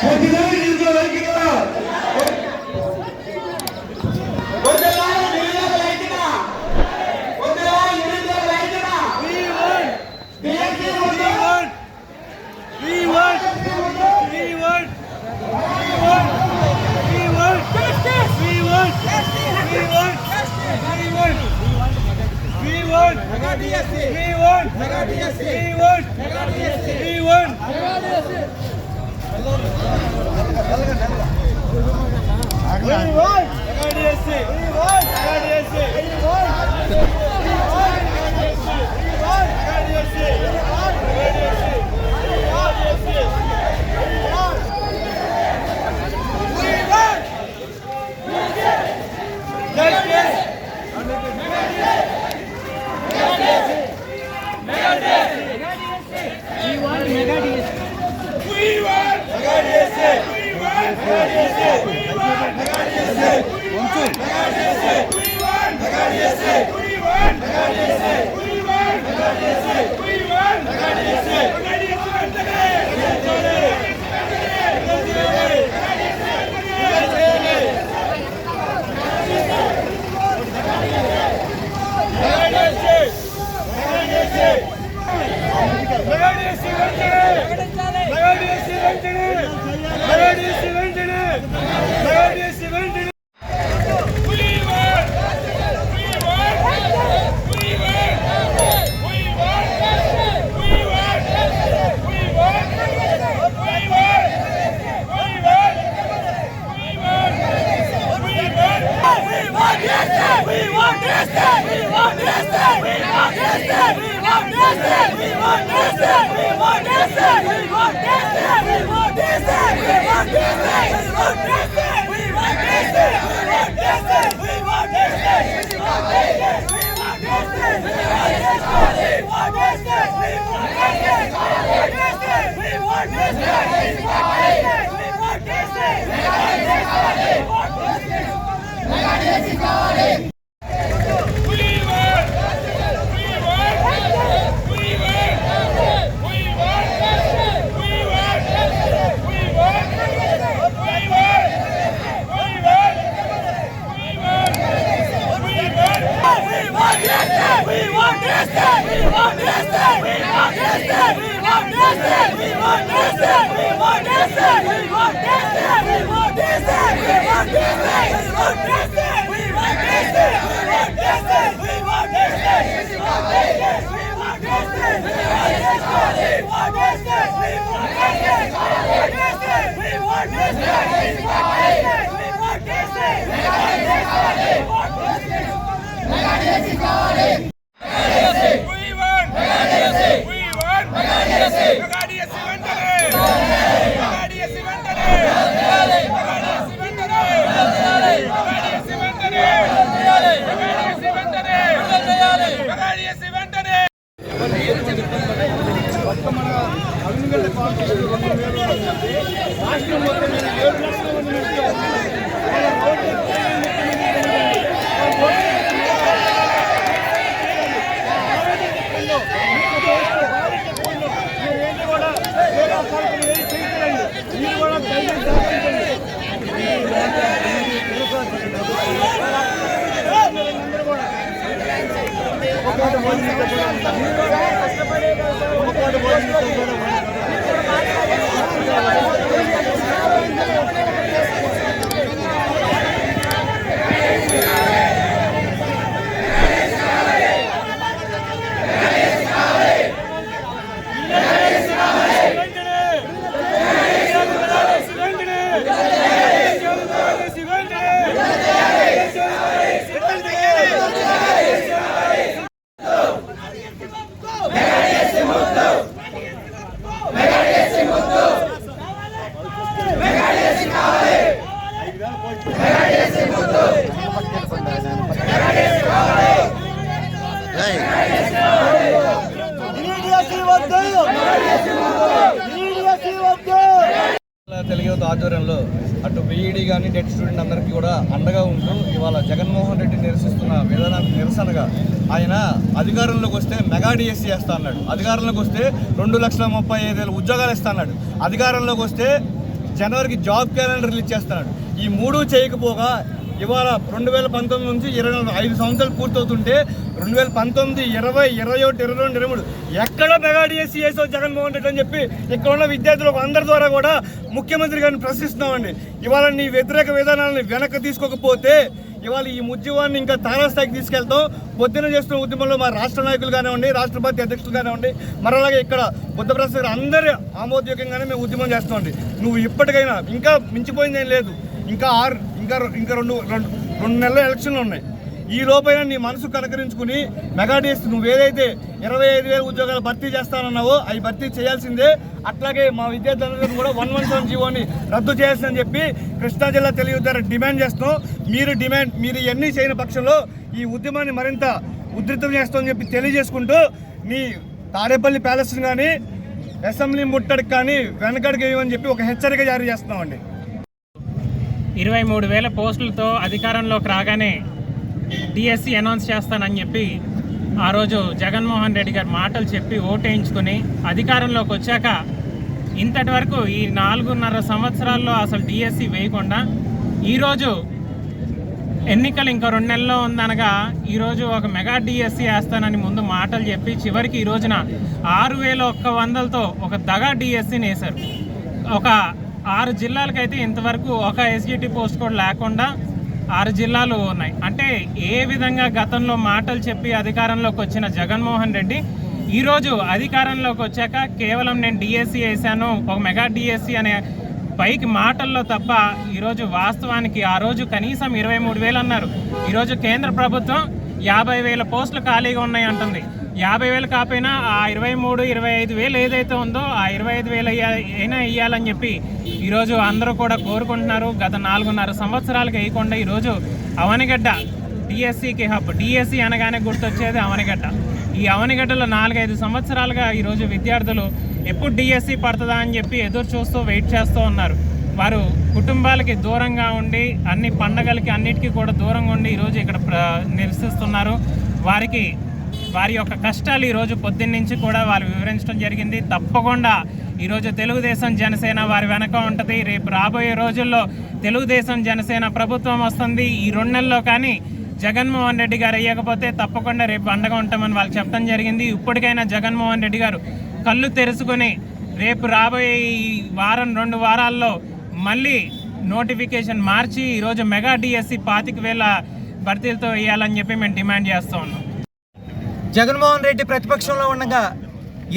প্রতিদিন নির্জন হয়ে গেল We want Thank you. అటు బీఈడి కానీ డెట్ స్టూడెంట్ అందరికీ కూడా అండగా ఉంటూ ఇవాళ జగన్మోహన్ రెడ్డి నిరసిస్తున్న విధానానికి నిరసనగా ఆయన అధికారంలోకి వస్తే మెగా డిఎస్సీ వేస్తా అన్నాడు. అధికారంలోకి వస్తే రెండు లక్షల ముప్పై ఐదు వేల ఉద్యోగాలు ఇస్తా అన్నాడు. అధికారంలోకి వస్తే జనవరికి జాబ్ క్యాలెండర్ రిలీజ్ చేస్తున్నాడు ఈ మూడు చేయకపోగా ఇవాళ రెండు వేల పంతొమ్మిది నుంచి ఇరవై ఐదు సంవత్సరాలు పూర్తవుతుంటే రెండు వేల పంతొమ్మిది ఇరవై ఇరవై ఒకటి ఇరవై రెండు ఇరవై మూడు. ఎక్కడ మెగాడి డిఎస్సీ చేసో జగన్మోహన్ రెడ్డి అని చెప్పి ఇక్కడ ఉన్న విద్యార్థులకు అందరి ద్వారా కూడా ముఖ్యమంత్రి గారిని ప్రశ్నిస్తున్నామండి. ఇవాళ నీ వ్యతిరేక విధానాలను వెనక్కి తీసుకోకపోతే ఇవాళ ఈ ఉద్యమాన్ని ఇంకా తారాస్థాయికి తీసుకెళ్తాం. పొద్దున చేస్తున్న ఉద్యమంలో మా రాష్ట్ర నాయకులు కానివ్వండి రాష్ట్రపతి అధ్యక్షులు కానివ్వండి మరలాగే ఇక్కడ బుద్ధప్రసాద్ గారు అందరి ఆమోదయోగ్యంగానే మేము ఉద్యమం చేస్తామండి నువ్వు ఇప్పటికైనా ఇంకా మించిపోయింది ఏం లేదు. ఇంకా ఆరు ఇంకా ఇంకా రెండు రెండు రెండు నెలల ఎలక్షన్లు ఉన్నాయి. ఈ లోపైన నీ మనసు కనకరించుకుని మెగాడీస్ నువ్వు ఏదైతే ఇరవై ఐదు వేల ఉద్యోగాలు భర్తీ చేస్తానన్నావో అవి భర్తీ చేయాల్సిందే. అట్లాగే మా విద్యార్థులందరూ కూడా వన్ వన్ సెవెన్ జీవోని రద్దు చేయాల్సిందని చెప్పి కృష్ణా జిల్లా తెలియదు డిమాండ్ చేస్తాం మీరు డిమాండ్ మీరు ఇవన్నీ చేయని పక్షంలో ఈ ఉద్యమాన్ని మరింత ఉధృతం చేస్తామని చెప్పి తెలియజేసుకుంటూ మీ తాడేపల్లి ప్యాలెస్ని కానీ అసెంబ్లీ ముట్టడికి కానీ వెనకడికి వేయమని చెప్పి ఒక హెచ్చరిక జారీ చేస్తున్నామండి. ఇరవై మూడు వేల పోస్టులతో అధికారంలోకి రాగానే డిఎస్సి అనౌన్స్ చేస్తానని చెప్పి ఆ రోజు జగన్మోహన్ రెడ్డి గారు మాటలు చెప్పి ఓటేయించుకుని అధికారంలోకి వచ్చాక ఇంతటి వరకు ఈ నాలుగున్నర సంవత్సరాల్లో అసలు డిఎస్సి వేయకుండా ఈరోజు ఎన్నికలు ఇంకా రెండు నెలల్లో ఉందనగా ఈరోజు ఒక మెగా డిఎస్సి వేస్తానని ముందు మాటలు చెప్పి చివరికి ఈ రోజున ఆరు వేల ఒక్క వందలతో ఒక దగా డిఎస్సిని వేశారు. ఒక ఆరు జిల్లాలకైతే ఇంతవరకు ఒక ఎస్జిటి పోస్ట్ కూడా లేకుండా ఆరు జిల్లాలు ఉన్నాయి. అంటే ఏ విధంగా గతంలో మాటలు చెప్పి అధికారంలోకి వచ్చిన జగన్మోహన్ రెడ్డి ఈరోజు అధికారంలోకి వచ్చాక కేవలం నేను డిఎస్సి వేశాను ఒక మెగా డిఎస్సి అనే పైకి మాటల్లో తప్ప ఈరోజు వాస్తవానికి ఆ రోజు కనీసం ఇరవై మూడు వేలు అన్నారు. ఈరోజు కేంద్ర ప్రభుత్వం యాభై వేల పోస్టులు ఖాళీగా ఉన్నాయి అంటుంది. యాభై వేలు కాకపోయినా ఆ ఇరవై మూడు ఇరవై ఐదు వేలు ఏదైతే ఉందో ఆ ఇరవై ఐదు వేలు అయినా ఇవ్వాలని చెప్పి ఈరోజు అందరూ కూడా కోరుకుంటున్నారు. గత నాలుగున్నర సంవత్సరాలకు వేయకుండా ఈరోజు అవనిగడ్డ డిఎస్సికి హబ్ డిఎస్సి అనగానే గుర్తొచ్చేది అవనిగడ్డ. ఈ అవనిగడ్డలో నాలుగైదు సంవత్సరాలుగా ఈరోజు విద్యార్థులు ఎప్పుడు డిఎస్సి పడుతుందా అని చెప్పి ఎదురు చూస్తూ వెయిట్ చేస్తూ ఉన్నారు. వారు కుటుంబాలకి దూరంగా ఉండి అన్ని పండగలకి అన్నిటికీ కూడా దూరంగా ఉండి ఈరోజు ఇక్కడ ప్ర నివసిస్తున్నారు. వారికి వారి యొక్క కష్టాలు ఈరోజు పొద్దున్న నుంచి కూడా వాళ్ళు వివరించడం జరిగింది. తప్పకుండా ఈరోజు తెలుగుదేశం జనసేన వారి వెనక ఉంటుంది. రేపు రాబోయే రోజుల్లో తెలుగుదేశం జనసేన ప్రభుత్వం వస్తుంది. ఈ రెండు నెలల్లో కానీ జగన్మోహన్ రెడ్డి గారు అయ్యకపోతే తప్పకుండా రేపు అండగా ఉంటామని వాళ్ళు చెప్పడం జరిగింది. ఇప్పటికైనా జగన్మోహన్ రెడ్డి గారు కళ్ళు తెరుచుకొని రేపు రాబోయే ఈ వారం రెండు వారాల్లో మళ్ళీ నోటిఫికేషన్ మార్చి ఈరోజు మెగా డిఎస్సి పాతిక వేల భర్తీలతో వేయాలని చెప్పి మేము డిమాండ్ చేస్తూ ఉన్నాం. జగన్మోహన్ రెడ్డి ప్రతిపక్షంలో ఉండగా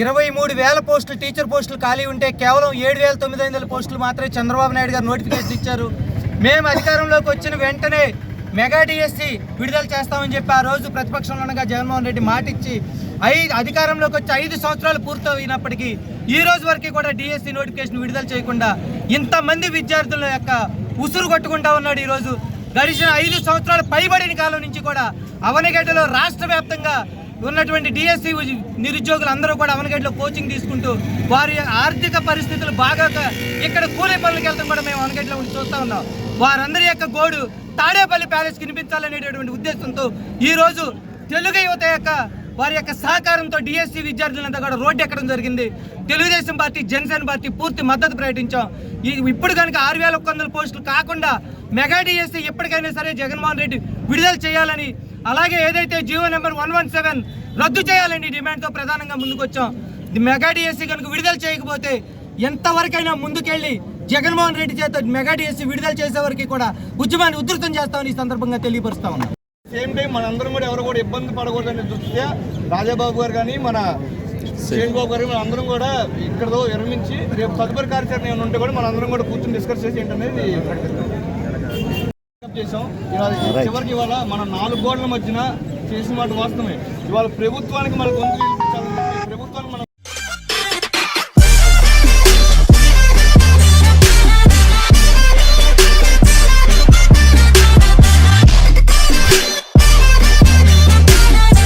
ఇరవై మూడు వేల పోస్టులు టీచర్ పోస్టులు ఖాళీ ఉంటే కేవలం ఏడు వేల తొమ్మిది వందల పోస్టులు మాత్రమే చంద్రబాబు నాయుడు గారు నోటిఫికేషన్ ఇచ్చారు. మేము అధికారంలోకి వచ్చిన వెంటనే మెగా డిఎస్సి విడుదల చేస్తామని చెప్పి ఆ రోజు ప్రతిపక్షంలో ఉండగా జగన్మోహన్ రెడ్డి మాట ఇచ్చి ఐదు అధికారంలోకి వచ్చి ఐదు సంవత్సరాలు పూర్తయినప్పటికీ ఈ రోజు వరకు కూడా డిఎస్సి నోటిఫికేషన్ విడుదల చేయకుండా ఇంతమంది విద్యార్థుల యొక్క ఉసురు కొట్టుకుంటా ఉన్నాడు ఈరోజు గడిచిన ఐదు సంవత్సరాలు పైబడిన కాలం నుంచి కూడా అవనగడ్డలో రాష్ట్ర వ్యాప్తంగా ఉన్నటువంటి డిఎస్సి నిరుద్యోగులు అందరూ కూడా అవనగడ్డలో కోచింగ్ తీసుకుంటూ వారి ఆర్థిక పరిస్థితులు బాగా ఇక్కడ కూలీ పనులకు వెళ్తాం కూడా మేము అవనగడ్డలో ఉండి చూస్తూ ఉన్నాం. వారందరి యొక్క గోడు తాడేపల్లి ప్యాలెస్ వినిపించాలనేటటువంటి ఉద్దేశంతో ఈ రోజు తెలుగు యువత యొక్క వారి యొక్క సహకారంతో డిఎస్సి విద్యార్థులంతా కూడా రోడ్డు ఎక్కడం జరిగింది. తెలుగుదేశం పార్టీ జనసేన పార్టీ పూర్తి మద్దతు ప్రకటించాం. ఈ ఇప్పుడు కనుక ఆరు వేల ఒక్క వందల పోస్టులు కాకుండా మెగా డిఎస్సి ఎప్పటికైనా సరే జగన్మోహన్ రెడ్డి విడుదల చేయాలని అలాగే ఏదైతే GO number one one seven రద్దు చేయాలని డిమాండ్తో ప్రధానంగా ముందుకొచ్చాం. మెగా డిఎస్సీ కనుక విడుదల చేయకపోతే ఎంతవరకైనా ముందుకెళ్ళి జగన్మోహన్ రెడ్డి చేత మెగా డిఎస్సీ విడుదల చేసే వరకు కూడా ఉద్యమాన్ని ఉధృతం చేస్తామని ఈ సందర్భంగా తెలియపరుస్తా ఉన్నాం. సేమ్ టైం మనందరం కూడా ఎవరు కూడా ఇబ్బంది పడకూడదనే దృష్ట్యా రాజాబాబు గారు కానీ మన శేష్ బాబు గారు మన అందరం కూడా ఇక్కడతో విరమించి రేపు తదుపరి కార్యాచరణ ఏమైనా ఉంటే కూడా మన అందరం కూడా కూర్చొని డిస్కస్ చేసి ఏంటనేది ప్రకటిస్తాం చివరికి ఇవాళ మన నాలుగు గోడల మధ్యన చేసిన మాట వాస్తవమే. ఇవాళ ప్రభుత్వానికి మనకు ప్రభుత్వానికి మనం